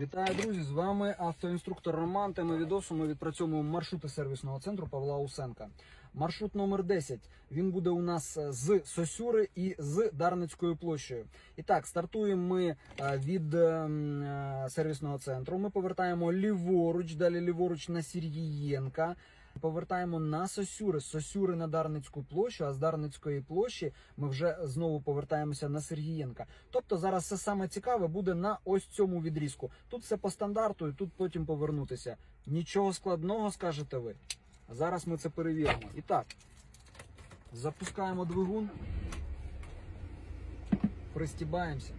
Вітаю, друзі! З вами автоінструктор Роман. Тема відосу ми відпрацьовуємо маршрути сервісного центру Павла Усенка. Маршрут номер 10. Він буде у нас е, з Сосюри і з Дарницькою площею. І так, стартуємо ми е, від е, м, е, сервісного центру. Ми повертаємо ліворуч, далі ліворуч на Сергієнка. Повертаємо на Сосюри, Сосюри на Дарницьку площу, а з Дарницької площі ми вже знову повертаємося на Сергієнка. Тобто зараз все саме цікаве буде на ось цьому відрізку. Тут все по стандарту, і тут потім повернутися. Нічого складного, скажете ви. Зараз ми це перевіримо. І так, запускаємо двигун, пристібаємося.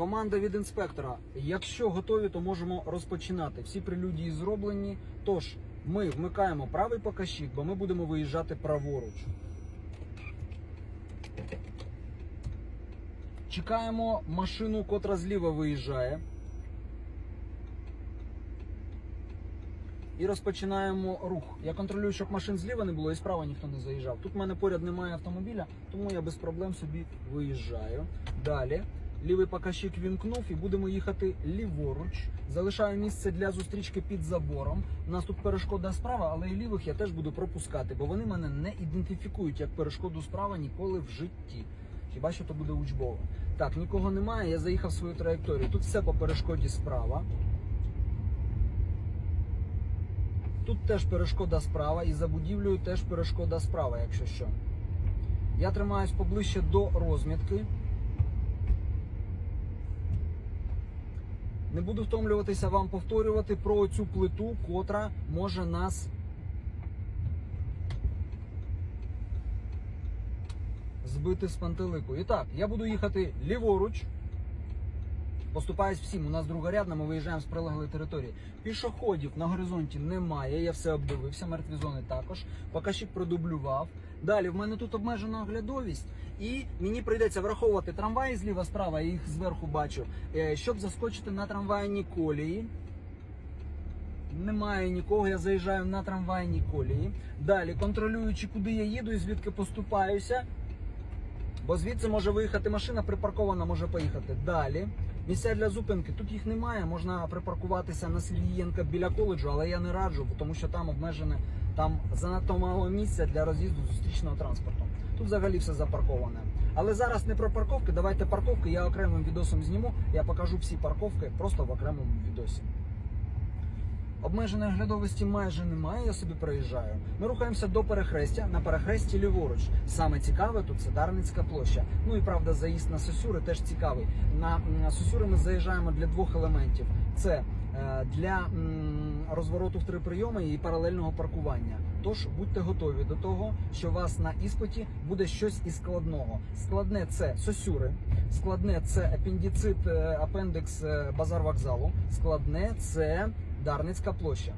Команда від інспектора. Якщо готові, то можемо розпочинати. Всі прелюдії зроблені. Тож ми вмикаємо правий показчик, бо ми будемо виїжджати праворуч. Чекаємо машину, котра зліва виїжджає. І розпочинаємо рух. Я контролюю, щоб машин зліва не було і справа ніхто не заїжджав. Тут в мене поряд немає автомобіля, тому я без проблем собі виїжджаю. Далі. Лівий показчик вімкнув і будемо їхати ліворуч. Залишаю місце для зустрічки під забором. У нас тут перешкода справа, але і лівих я теж буду пропускати, бо вони мене не ідентифікують як перешкоду справа ніколи в житті. Хіба що то буде учбово. Так, нікого немає, я заїхав свою траєкторію. Тут все по перешкоді справа. Тут теж перешкода справа, і за будівлею теж перешкода справа, якщо що. Я тримаюсь поближче до розмітки. Не буду втомлюватися вам повторювати про цю плиту, котра може нас збити з пантелику. І так, я буду їхати ліворуч. Поступаюсь всім. У нас другорядна, ми виїжджаємо з прилеглої території. Пішоходів на горизонті немає. Я все обдивився. Мертві зони також. Показчик продублював. Далі в мене тут обмежена оглядовість, і мені прийдеться враховувати трамваї зліва справа, я їх зверху бачу, е, щоб заскочити на трамвайні колії. Немає нікого, я заїжджаю на трамвайні колії. Далі контролюючи, куди я їду і звідки поступаюся. Бо звідси може виїхати машина, припаркована може поїхати. Далі. Місця для зупинки. Тут їх немає. Можна припаркуватися на Сергієнка біля коледжу, але я не раджу, тому що там обмежене, там занадто мало місця для роз'їзду зустрічного транспорту. Тут взагалі все запарковане. Але зараз не про парковки. Давайте парковки. Я окремим відосом зніму. Я покажу всі парковки просто в окремому відосі. Обмеженої оглядовості майже немає, я собі проїжджаю. Ми рухаємося до перехрестя. На перехресті ліворуч. Саме цікаве тут це Дарницька площа. Ну і правда, заїзд на Сосюри теж цікавий. На, на Сосюри ми заїжджаємо для двох елементів: це для розвороту в три прийоми і паралельного паркування. Тож будьте готові до того, що у вас на іспиті буде щось із складного. Складне це Сосюри, складне це апендицит, е, апендекс е, базар вокзалу. Складне це Дарницька площа.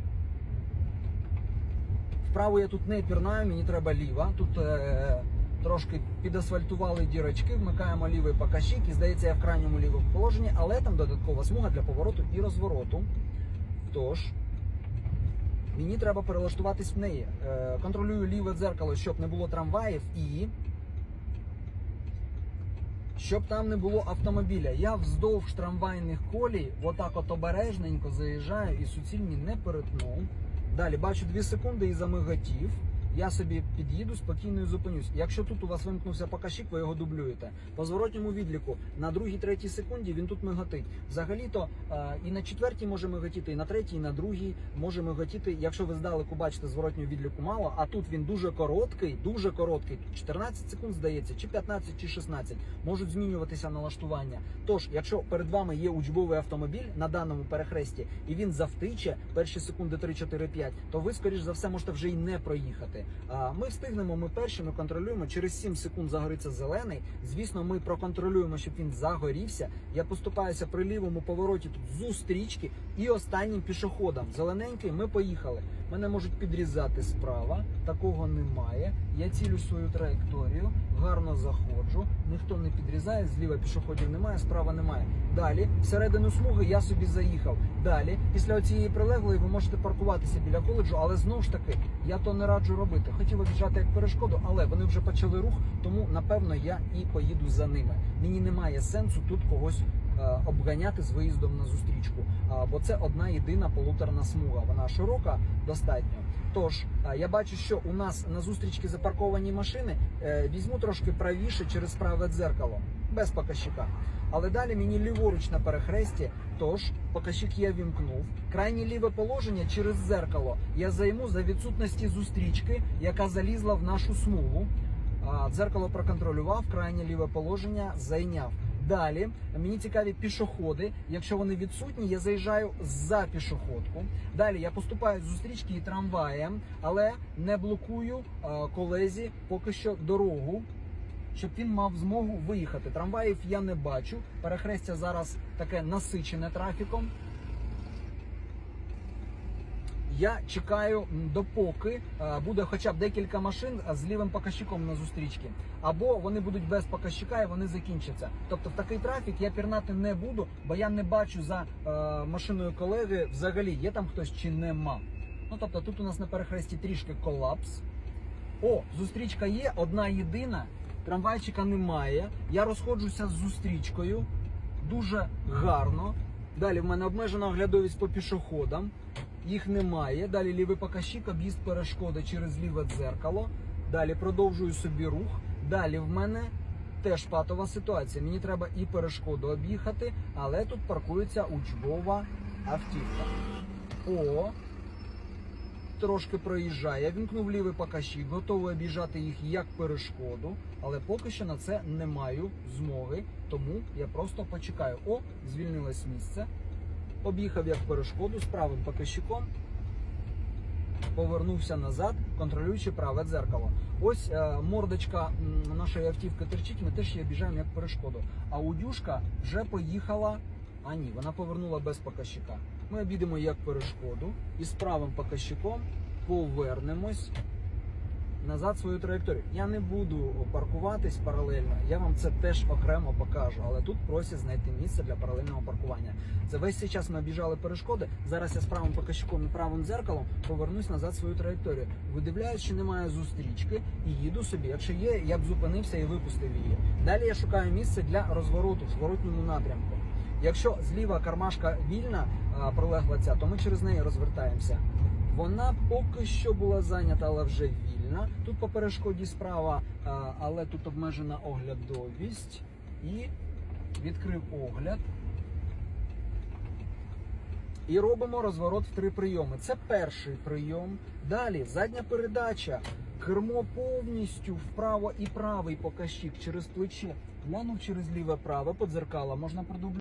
Вправо я тут не пірнаю, мені треба ліва. Тут е, трошки підасфальтували дірочки, вмикаємо лівий показчик і здається, я в крайньому лівому положенні, але там додаткова смуга для повороту і розвороту. Тож, мені треба перелаштуватись в неї. Е, контролюю ліве дзеркало, щоб не було трамваїв і. Щоб там не було автомобіля, я вздовж трамвайних колій, отак от обережненько заїжджаю і суцільні не перетну. Далі бачу 2 секунди і замиготів. Я собі під'їду спокійно і зупинюсь. Якщо тут у вас вимкнувся показчик, ви його дублюєте. По зворотньому відліку на другій, третій секунді він тут миготить. Взагалі-то е, і на четвертій може миготіти, і на третій, і на другій може миготіти. Якщо ви здалеку бачите зворотнього відліку мало, а тут він дуже короткий, дуже короткий. 14 секунд здається, чи 15, чи 16. Можуть змінюватися налаштування. Тож, якщо перед вами є учбовий автомобіль на даному перехресті, і він завтиче перші секунди 3, 4, 5, то ви, скоріш за все, можете вже й не проїхати. Ми встигнемо, ми перші, ми контролюємо. Через 7 секунд загориться зелений. Звісно, ми проконтролюємо, щоб він загорівся. Я поступаюся при лівому повороті тут зустрічки і останнім пішоходом. Зелененький, ми поїхали. Мене можуть підрізати справа, такого немає. Я цілю свою траєкторію, гарно заходжу, ніхто не підрізає, зліва пішоходів немає, справа немає. Далі, всередину смуги я собі заїхав. Далі, після цієї прилеглої, ви можете паркуватися біля коледжу, але знову ж таки, я то не раджу робити. Хотів обіжати як перешкоду, але вони вже почали рух, тому напевно я і поїду за ними. Мені немає сенсу тут когось обганяти з виїздом на зустрічку, бо це одна єдина полуторна смуга. Вона широка достатньо. Тож е, я бачу, що у нас на зустрічки запарковані машини. Е, Візьму трошки правіше через праве дзеркало, без показчика. Але далі мені ліворуч на перехресті, тож показчик я вімкнув. Крайнє ліве положення через дзеркало я займу за відсутності зустрічки, яка залізла в нашу смугу. Дзеркало проконтролював, крайнє ліве положення зайняв. Далі мені цікаві пішоходи. Якщо вони відсутні, я заїжджаю за пішоходку. Далі я поступаю з зустрічки і трамваєм, але не блокую колезі поки що дорогу. Щоб він мав змогу виїхати. Трамваїв я не бачу. Перехрестя зараз таке насичене трафіком. Я чекаю, допоки е, буде хоча б декілька машин е, з лівим показчиком на зустрічці. Або вони будуть без показчика і вони закінчаться. Тобто в такий трафік я пірнати не буду, бо я не бачу за е, машиною колеги взагалі, є там хтось чи нема. Ну тобто тут у нас на перехресті трішки колапс. О, зустрічка є, одна єдина. Трамвайчика немає. Я розходжуся з зустрічкою. Дуже гарно. Далі в мене обмежена оглядовість по пішоходам. Їх немає. Далі лівий показчик, об'їзд перешкоди через ліве дзеркало. Далі продовжую собі рух. Далі в мене теж патова ситуація. Мені треба і перешкоду об'їхати, але тут паркується учбова автівка. О, трошки проїжджає. Я вімкнув лівий показчик, готовий об'їжджати їх як перешкоду, але поки що на це не маю змоги, тому я просто почекаю. О, звільнилось місце. Об'їхав як перешкоду з правим показчиком. Повернувся назад, контролюючи праве дзеркало. Ось е, мордочка нашої автівки терчить, ми теж її обіжаємо як перешкоду. А удюшка вже поїхала. А ні, вона повернула без показчика. Ми обійдемо як перешкоду і з правим показчиком повернемось назад свою траєкторію. Я не буду паркуватись паралельно, я вам це теж окремо покажу. Але тут просять знайти місце для паралельного паркування. За весь цей час ми обіжали перешкоди. Зараз я з правим показчиком і правим дзеркалом повернусь назад свою траєкторію. Видивляюсь, що немає зустрічки і їду собі. Якщо є, я б зупинився і випустив її. Далі я шукаю місце для розвороту в зворотньому напрямку. Якщо зліва кармашка вільна, пролегла ця, то ми через неї розвертаємося. Вона поки що була зайнята, але вже вільна. Тут по перешкоді справа, але тут обмежена оглядовість. І відкрив огляд. І робимо розворот в три прийоми. Це перший прийом. Далі задня передача. Кермо повністю вправо і правий показчик через плече. Глянув через ліве праве, подзеркала, можна продублювати.